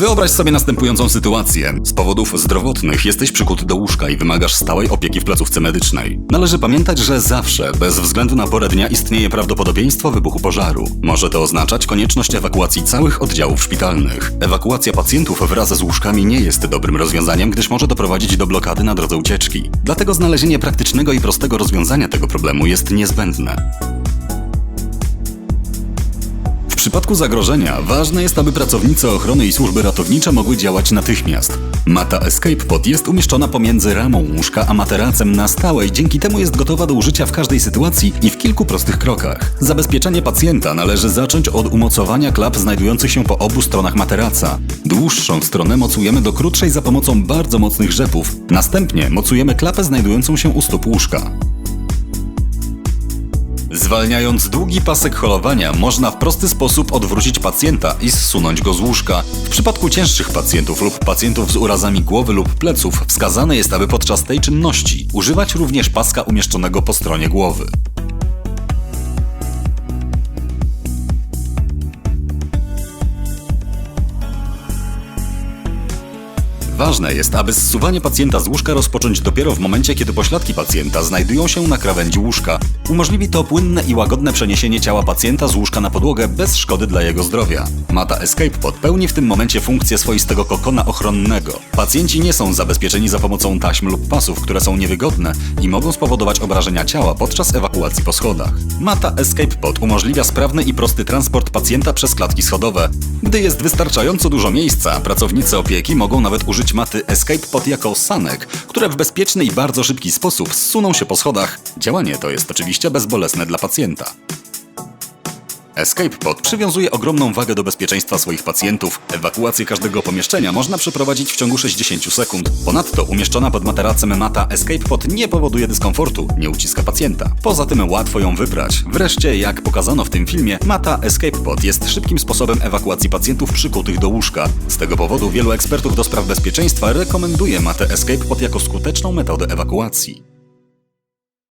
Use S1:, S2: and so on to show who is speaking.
S1: Wyobraź sobie następującą sytuację. Z powodów zdrowotnych jesteś przykuty do łóżka i wymagasz stałej opieki w placówce medycznej. Należy pamiętać, że zawsze, bez względu na porę dnia, istnieje prawdopodobieństwo wybuchu pożaru. Może to oznaczać konieczność ewakuacji całych oddziałów szpitalnych. Ewakuacja pacjentów wraz z łóżkami nie jest dobrym rozwiązaniem, gdyż może doprowadzić do blokady na drodze ucieczki. Dlatego znalezienie praktycznego i prostego rozwiązania tego problemu jest niezbędne. Przypadku zagrożenia ważne jest, aby pracownicy ochrony i służby ratownicze mogły działać natychmiast. Mata Escape Pod jest umieszczona pomiędzy ramą łóżka a materacem na stałe i dzięki temu jest gotowa do użycia w każdej sytuacji i w kilku prostych krokach. Zabezpieczenie pacjenta należy zacząć od umocowania klap znajdujących się po obu stronach materaca. Dłuższą stronę mocujemy do krótszej za pomocą bardzo mocnych rzepów. Następnie mocujemy klapę znajdującą się u stóp łóżka. Zwalniając długi pasek holowania, można w prosty sposób odwrócić pacjenta i zsunąć go z łóżka. W przypadku cięższych pacjentów lub pacjentów z urazami głowy lub pleców wskazane jest, aby podczas tej czynności używać również paska umieszczonego po stronie głowy. Ważne jest, aby zsuwanie pacjenta z łóżka rozpocząć dopiero w momencie, kiedy pośladki pacjenta znajdują się na krawędzi łóżka. Umożliwi to płynne i łagodne przeniesienie ciała pacjenta z łóżka na podłogę bez szkody dla jego zdrowia. Mata Escape Pod pełni w tym momencie funkcję swoistego kokona ochronnego. Pacjenci nie są zabezpieczeni za pomocą taśm lub pasów, które są niewygodne i mogą spowodować obrażenia ciała podczas ewakuacji po schodach. Mata Escape Pod umożliwia sprawny i prosty transport pacjenta przez klatki schodowe. Gdy jest wystarczająco dużo miejsca, pracownicy opieki mogą nawet użyć maty Escape Pod jako sanek, które w bezpieczny i bardzo szybki sposób zsuną się po schodach. Działanie to jest oczywiście bezbolesne dla pacjenta. Escape Pod przywiązuje ogromną wagę do bezpieczeństwa swoich pacjentów. Ewakuację każdego pomieszczenia można przeprowadzić w ciągu 60 sekund. Ponadto umieszczona pod materacem mata Escape Pod nie powoduje dyskomfortu, nie uciska pacjenta. Poza tym łatwo ją wybrać. Wreszcie, jak pokazano w tym filmie, mata Escape Pod jest szybkim sposobem ewakuacji pacjentów przykutych do łóżka. Z tego powodu wielu ekspertów do spraw bezpieczeństwa rekomenduje matę Escape Pod jako skuteczną metodę ewakuacji.